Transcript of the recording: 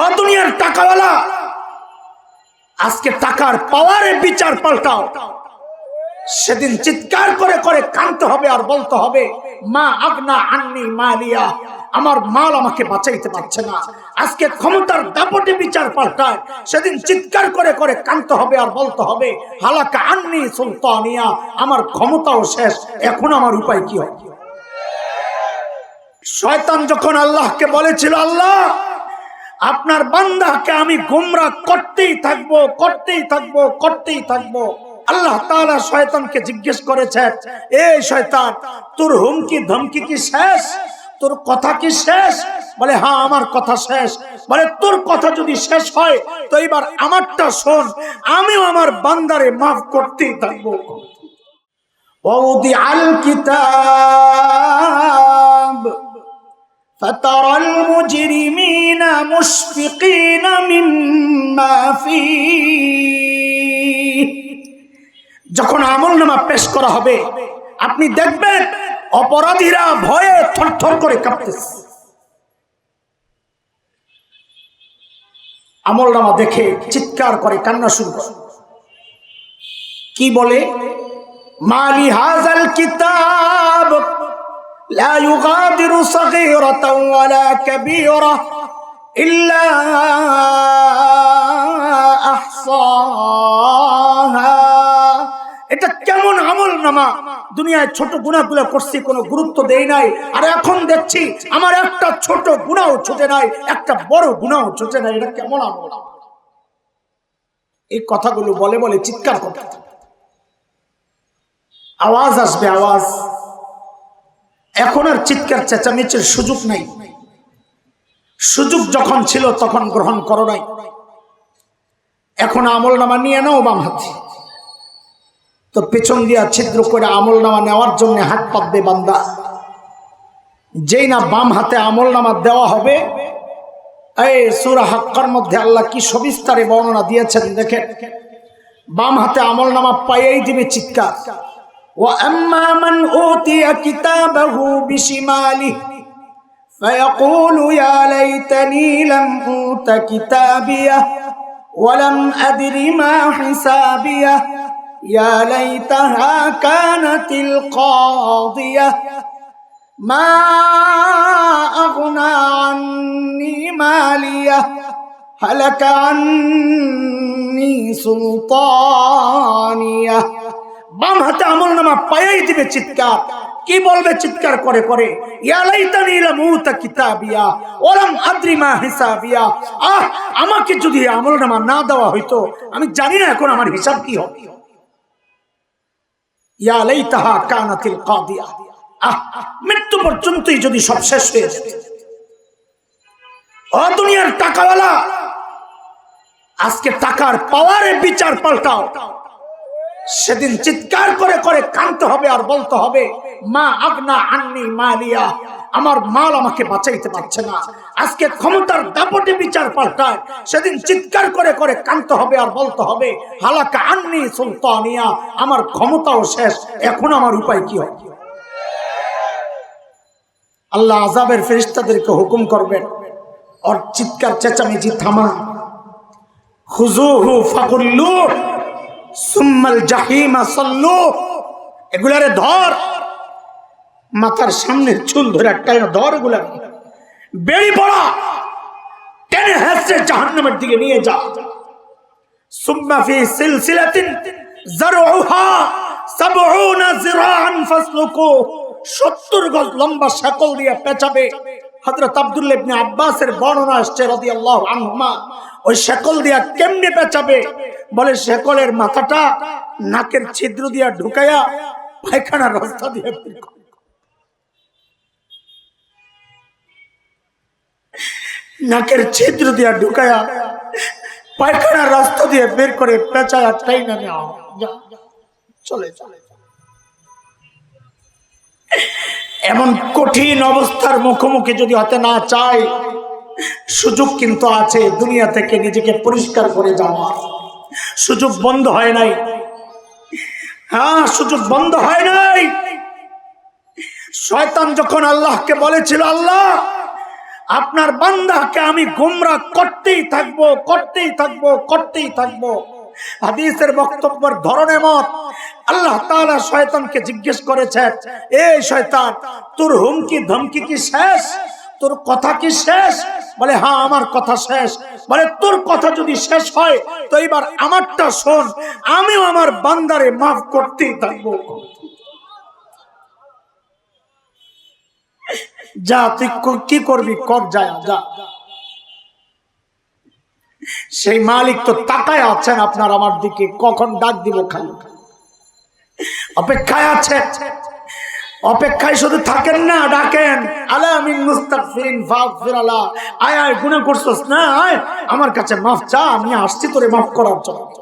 ও দুনিয়ার টাকাওয়ালা। আজকে টাকার পাওয়ারে বিচার পাল্টাও। সেদিন চিৎকার করে করে কানতে হবে আর বলতে হবে, মা আগনা আন্নি মালিয়া, আমার মাল আমাকে বাঁচাইতে পারছে না। আজকে ক্ষমতার দাপটে বিচার পাল্টায়। সেদিন চিৎকার করে করে কানতে হবে আর বলতে হবে, হালাকা আন্নি সুলতানিয়া, আমার ক্ষমতাও শেষ, এখন আমার উপায় কি হয় শয়তান যখন আল্লাহকে বলেছিল, আল্লাহ আপনার বান্দাকে আমি গোমরা করতেই থাকব করতেই থাকব করতেই থাকব। আল্লাহ তাআলা শয়তানকে জিজ্ঞেস করেছেন এই শয়তান, তোর হুমকি, ধমকি কি শেষ? তোর কথা কি শেষ? বলে হ্যাঁ আমার কথা শেষ। বলে, তোর কথা যদি শেষ হয়, তো এবার আমারটা শোন, আমিও আমার বান্দারে মাফ করতেই থাকব। ওদি আল কিতাব। فترى المجرمين مشفقين مما فيه যখন আমল নামা পেশ করা হবে আপনি দেখবেন অপরাধীরা ভয়ে থরথর করে কাঁপতেছে আমল নামা দেখে চিৎকার করে কান্না শুরু করে কি বলে মালি হাজাল কিতাব لا يغادر صغيرة ولا كبيرة إلا أحصاها এটা কেমন আমল নামা দুনিয়ায় ছোট গুণাগুলো করছি কোনো গুরুত্ব দেই নাই আর এখন দেখছি আমার একটা ছোট গুণাও ছুটে নাই একটা বড় গুণাও ছুটে নাই এটা কেমন আমল এই কথাগুলো বলে বলে চিৎকার করতে থাকে। আওয়াজ আসবে আওয়াজ এখন আর চিৎকার চেঁচামেচির সুযোগ নাই। সুযোগ যখন ছিল তখন গ্রহণ করো নাই। এখন আমল নামা নিয়ে নাও বাম হাতে। তো পেছন দিয়া ছিদ্র করে আমল নামা নেওয়ার জন্য হাত পাতবে বান্দা। যেই না বাম হাতে আমল নামা দেওয়া হবে, এই সুরা হাক্কার মধ্যে আল্লাহ কি সবিস্তারে বর্ণনা দিয়েছেন দেখেন। বাম হাতে আমল নামা পাইয়েই দিবে চিৎকার। وأما من أوتي كتابه بشماله فيقول يا ليتني لم أوت كتابيه ولم أدر ما حسابيه يا ليتها كانت القاضية ما أغنى عني مالية هلك عني سلطانية বাম হাতে আমল নামা পায়াই দিবে চিৎকার। কি বলবে চিৎকার করে করে? আমাকে যদি আমল নামা না দেওয়া হইতো, আমি জানি না এখন আমার হিসাব কি হবে। ইয়ালাইতাহা কানাতিল কাদিয়া। আহ, মৃত্যু পর্যন্তই যদি সব শেষ হয়ে দুনিয়ার টাকাওয়ালা, আজকে টাকার পাওয়ারে বিচার পাল্টাও। সেদিন চিৎকার করে করে কানতে হবে আর বলতে হবে, মা আগনা আন্নি মালিয়া, আমার মাল আমাকে বাঁচাইতে পারছে না। আজকে ক্ষমতার দাপটে বিচার পাল্টায়। সেদিন চিৎকার করে করে কানতে হবে আর বলতে হবে, হালাকা আন্নি সুলতানিয়া, আমার ক্ষমতাও শেষ, এখন আমার উপায় কি হয় আল্লাহ আজাবের ফেরিস্তাদেরকে হুকুম করবেন ওর চিৎকার চেঁচামেচি থামা। হুজুহু ফাকুল্লু সুম্মাল জাহিমা সল্লু। এগুলারে ধর। মাথার সামনের চুল ধরে একটা ধর এগুলা। বেড়ি পড়া। টেনে হেসে জাহান্নামের দিকে নিয়ে যা। সুম্মা ফি সিলসিলাতিন সাবউনা ফাসলুকু। 70 গজ লম্বা শাকল দিয়ে পেঁচাবে। হযরত আব্দুল্লাহ ইবনে আব্বাসের বর্ণনা আসছে রাদিয়াল্লাহু আনহুমা। ওই শেকল দিয়া কেমনে পেঁচাবে? বলে শেকলের মাথাটা নাকের ছিদ্র দিয়া ঢুকাইয়া পায়খানার রাস্তা দিয়ে নাকের ছিদ্র দিয়া ঢুকাইয়া পায়খানার রাস্তা দিয়ে বের করে পেঁচায়া টাইনা নেওয়া হয়। যা, যা, চলে চলে এমন কঠিন অবস্থার মুখোমুখি যদি হতে না চায় সুযোগ কিন্তু আছে দুনিয়া থেকে নিজেকে পরিষ্কার করে যাওয়া সুযোগ বন্ধ হয় নাই। হ্যাঁ সুযোগ বন্ধ হয় নাই। শয়তান যখন আল্লাহকে বলেছিল, আল্লাহ, আপনার বান্দাকে আমি গুমরা করতেই থাকব করতেই থাকব করতেই থাকব। হাদিসের বক্তব্যের ধরনের মত আল্লাহ তাআলা শয়তানকে জিজ্ঞেস করেছেন এই শয়তান, তোর হুমকি ধমকি কি শেষ? তোর কথা কি শেষ? বলে হ্যাঁ আমার কথা শেষ। বলে তোর কথা যদি শেষ হয়, তো এবার আমারটা শোন, আমিও আমার বান্দারে মাফ করতেই থাকব। যা, তুই কি করবি? কর যায় যা। সেই মালিক তো তাকায় আছেন আপনার আমার দিকে, কখন ডাক দিব খালি। অপেক্ষায় আছে। অপেক্ষায় শুধু থাকেন না, ডাকেন। আলা আমিন মুস্তাগফিরিন ফাগফির আলা। আয় আয় না, আয়। আমার কাছে মাফ চা, আমি আসছি, তোরে মাফ করার জন্য।